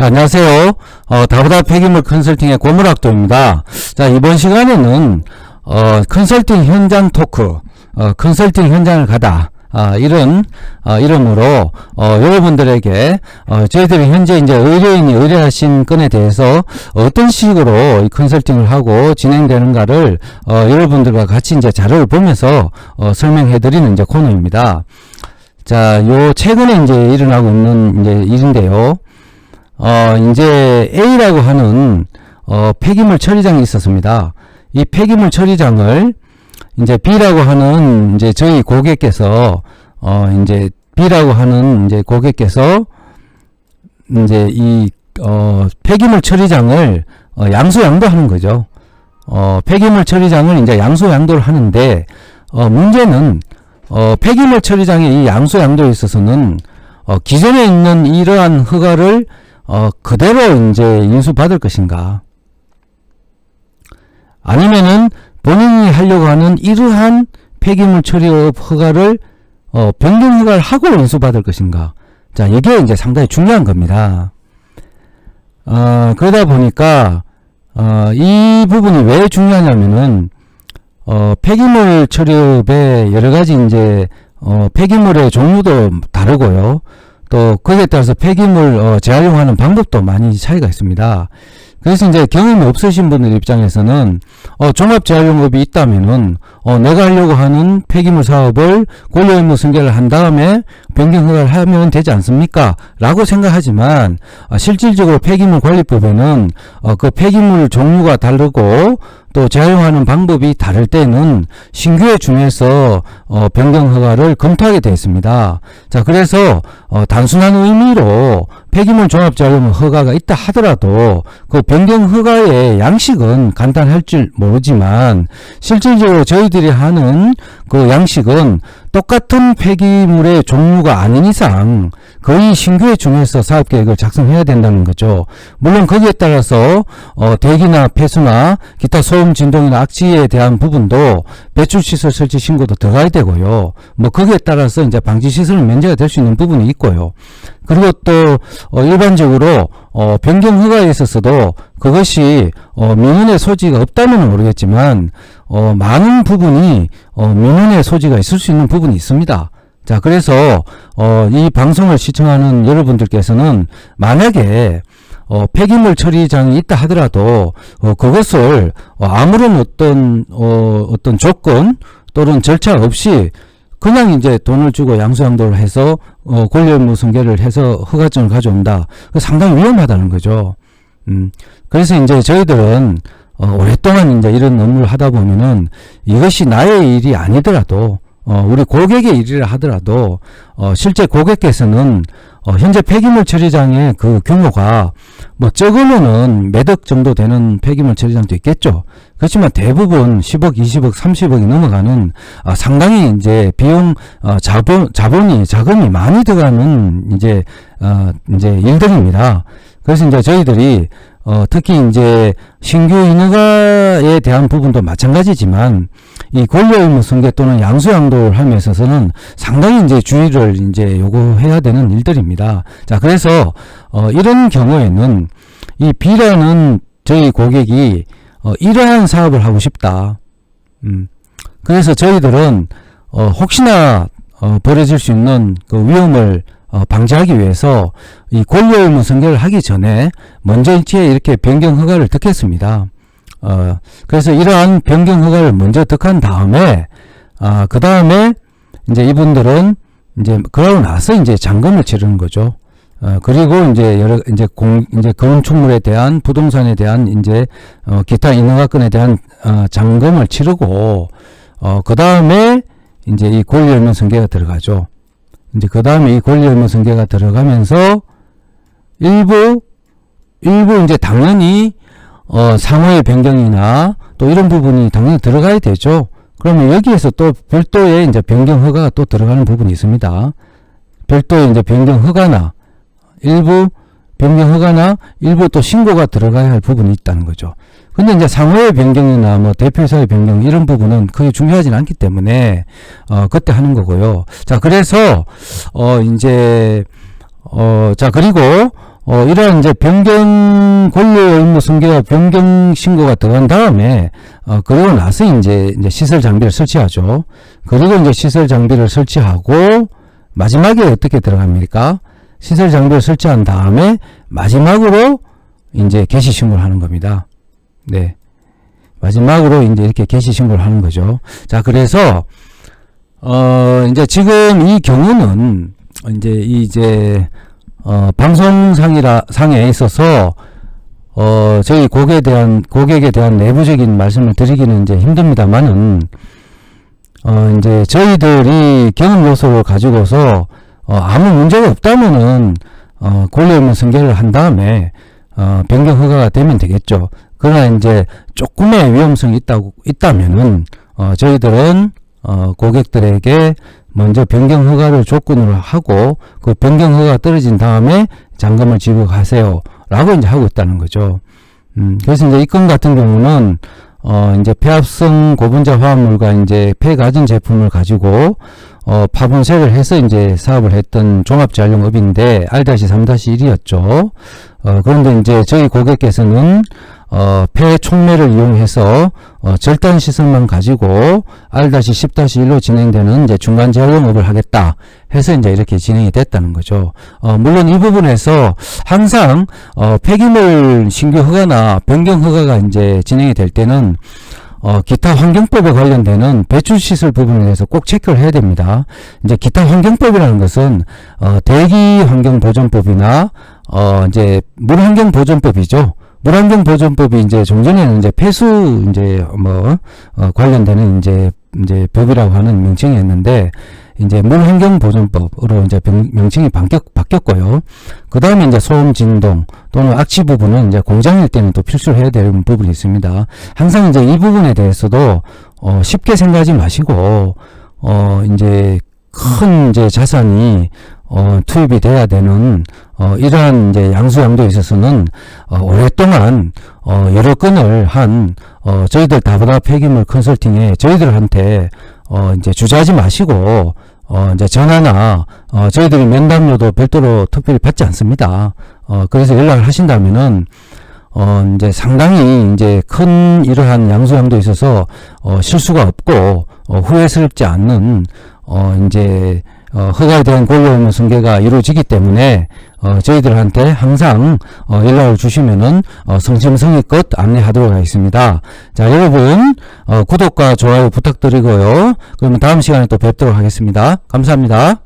네, 안녕하세요. 어, 다보다 폐기물 컨설팅의 고물학도입니다. 자, 이번 시간에는, 어, 컨설팅 현장 토크, 어, 컨설팅 현장을 가다, 아, 이런, 어, 이름으로, 어, 여러분들에게, 어, 저희들이 현재 이제 의뢰인이 의뢰하신 건에 대해서 어떤 식으로 이 컨설팅을 하고 진행되는가를, 어, 여러분들과 같이 이제 자료를 보면서, 어, 설명해 드리는 이제 코너입니다. 자, 요, 최근에 이제 일어나고 있는 이제 일인데요. 어, 이제 A라고 하는, 어, 폐기물 처리장이 있었습니다. 이 폐기물 처리장을 이제 B라고 하는 이제 저희 고객께서, 어, 이제 B라고 하는 이제 고객께서 이제 이, 어, 폐기물 처리장을 어, 양수 양도하는 거죠. 어, 폐기물 처리장을 이제 양수 양도를 하는데, 어, 문제는, 어, 폐기물 처리장의 이 양수 양도에 있어서는, 어, 기존에 있는 이러한 허가를 어, 그대로 이제 인수받을 것인가? 아니면은 본인이 하려고 하는 이러한 폐기물 처리업 허가를 어, 변경 허가를 하고 인수받을 것인가? 자, 이게 이제 상당히 중요한 겁니다. 어, 그러다 보니까 어, 이 부분이 왜 중요하냐면은 어, 폐기물 처리업의 여러 가지 이제 어, 폐기물의 종류도 다르고요. 또 거기에 따라서 폐기물 어, 재활용하는 방법도 많이 차이가 있습니다. 그래서 이제 경험이 없으신 분들 입장에서는 어, 종합 재활용업이 있다면은 어, 내가 하려고 하는 폐기물 사업을 권리 의무 승계를 한 다음에 변경 허가를 하면 되지 않습니까? 라고 생각하지만 어, 실질적으로 폐기물 관리법에는 어, 그 폐기물 종류가 다르고 또 재활용하는 방법이 다를 때는 신규에 중에서 어, 변경 허가를 검토하게 되어 있습니다. 자, 그래서 어, 단순한 의미로 폐기물 종합 재활용 허가가 있다 하더라도 그 변경 허가의 양식은 간단할 줄 모르지만 실질적으로 저희들이 하는 그 양식은 똑같은 폐기물의 종류가 아닌 이상 거의 신규에 중에서 사업 계획을 작성해야 된다는 거죠. 물론 거기에 따라서 어, 대기나 폐수나 기타 소음 진동이나 악취에 대한 부분도 배출 시설 설치 신고도 들어가야 되고요. 뭐 거기에 따라서 이제 방지 시설은 면제가 될 수 있는 부분이 있고요. 그리고 또 어, 일반적으로 어, 변경 허가에 있어서도 그것이 어, 민원의 소지가 없다면 모르겠지만 어, 많은 부분이 어, 민원의 소지가 있을 수 있는 부분이 있습니다. 자, 그래서 어, 이 방송을 시청하는 여러분들께서는 만약에 어, 폐기물 처리장이 있다 하더라도 어, 그것을 어, 아무런 어떤 어, 어떤 조건 또는 절차 없이 그냥 이제 돈을 주고 양수양도를 해서 어, 권리 의무 승계를 해서 허가증을 가져온다. 그 상당히 위험하다는 거죠. 음, 그래서 이제 저희들은 어, 오랫동안 이제 이런 업무를 하다 보면은 이것이 나의 일이 아니더라도 어, 우리 고객의 일이라 하더라도 어, 실제 고객께서는 어, 현재 폐기물 처리장의 그 규모가 뭐 적으면은 몇억 정도 되는 폐기물 처리장도 있겠죠. 그렇지만 대부분 10억, 20억, 30억이 넘어가는 어, 상당히 이제 비용 어, 자본 자본이 자금이 많이 들어가는 이제 어, 이제 일들입니다. 그래서 이제 저희들이 어, 특히 이제 신규 인허가에 대한 부분도 마찬가지지만 이 권리 의무 승계 또는 양수 양도를 함에 있어서는 상당히 이제 주의를 이제 요구해야 되는 일들입니다. 자, 그래서 어, 이런 경우에는 이 B라는 저희 고객이 어, 이러한 사업을 하고 싶다. 음. 그래서 저희들은 어, 혹시나 어, 벌어질 수 있는 그 위험을 어, 방지하기 위해서 이 권리 의무 승계를 하기 전에 먼저 일치에 이렇게 변경 허가를 득했습니다. 어, 그래서 이러한 변경 허가를 먼저 득한 다음에 아, 그 다음에 이제 이분들은 이제 그러고 나서 이제 잔금을 치르는 거죠. 어, 그리고 이제 여러 이제 공 이제 건축물에 대한 부동산에 대한 이제 어, 기타 인허가권에 대한 어, 잔금을 치르고 어, 그 다음에 이제 이 권리 의무 승계가 들어가죠. 이제 그 다음에 이 권리 의무 승계가 들어가면서 일부 일부 이제 당연히 어 상호의 변경이나 또 이런 부분이 당연히 들어가야 되죠. 그러면 여기에서 또 별도의 이제 변경 허가가 또 들어가는 부분이 있습니다. 별도의 이제 변경 허가나 일부 변경 허가나 일부 또 신고가 들어가야 할 부분이 있다는 거죠. 근데 이제 상호의 변경이나 뭐 대표이사의 변경 이런 부분은 크게 중요하진 않기 때문에 어 그때 하는 거고요. 자 그래서 어 이제 어자 그리고 어, 이러한 이제 변경 권리 의무 승계와 변경 신고가 들어간 다음에 어, 그러고 나서 이제 이제 시설 장비를 설치하죠. 그리고 이제 시설 장비를 설치하고 마지막에 어떻게 들어갑니까? 시설 장비를 설치한 다음에 마지막으로 이제 개시 신고를 하는 겁니다. 네. 마지막으로 이제 이렇게 개시 신고를 하는 거죠. 자, 그래서 어 이제 지금 이 경우는 이제 이 이제 어 방송상이라 상에 있어서 어 저희 고객에 대한 고객에 대한 내부적인 말씀을 드리기는 이제 힘듭니다만은 어 이제 저희들이 경험 요소를 가지고서 어 아무 문제가 없다면은 어 권리 없는 승계를 한 다음에 어 변경 허가가 되면 되겠죠. 그러나 이제 조금의 위험성이 있다고 있다면은 어 저희들은 어 고객들에게 먼저 변경 허가를 조건으로 하고 그 변경 허가가 떨어진 다음에 잔금을 지급하세요라고 이제 하고 있다는 거죠. 음 그래서 이제 이 건 같은 경우는 어 이제 폐합성 고분자 화합물과 이제 폐가진 제품을 가지고 어 파분색을 해서 이제 사업을 했던 종합재활용업인데 R-3-1이었죠. 어 그런데 이제 저희 고객께서는 어, 폐 촉매를 이용해서 어, 절단 시설만 가지고 R-10-1로 진행되는 이제 중간 재활용업을 하겠다 해서 이제 이렇게 진행이 됐다는 거죠. 어, 물론 이 부분에서 항상 어, 폐기물 신규 허가나 변경 허가가 이제 진행이 될 때는 어, 기타 환경법에 관련되는 배출 시설 부분에 대해서 꼭 체크를 해야 됩니다. 이제 기타 환경법이라는 것은 어, 대기 환경 보존법이나 어, 이제 물 환경 보존법이죠. 물환경 보존법이 이제 종전에는 이제 폐수 이제 뭐 어, 관련되는 이제 이제 법이라고 하는 명칭이었는데 이제 물환경 보존법으로 이제 병- 명칭이 바뀌었, 바뀌었고요. 그 다음에 이제 소음 진동 또는 악취 부분은 이제 공장일 때는 또 필수로 해야 되는 부분이 있습니다. 항상 이제 이 부분에 대해서도 어, 쉽게 생각하지 마시고 어 이제 큰 이제 자산이 어, 투입이 돼야 되는 어, 이러한 이제 양수 양도에 있어서는 어, 오랫동안 어, 여러 건을 한 어, 저희들 다보다 폐기물 컨설팅에 저희들한테 어, 이제 주저하지 마시고 어, 이제 전화나 어, 저희들이 면담료도 별도로 특별히 받지 않습니다. 어, 그래서 연락을 하신다면은 어, 이제 상당히 이제 큰 이러한 양수 양도에 있어서 어, 실수가 없고 어, 후회스럽지 않는 어, 이제 어, 허가에 대한 의무 승계가 이루어지기 때문에 어, 저희들한테 항상 어, 연락을 주시면은 어, 성심성의껏 안내하도록 하겠습니다. 자 여러분 어, 구독과 좋아요 부탁드리고요. 그러면 다음 시간에 또 뵙도록 하겠습니다. 감사합니다.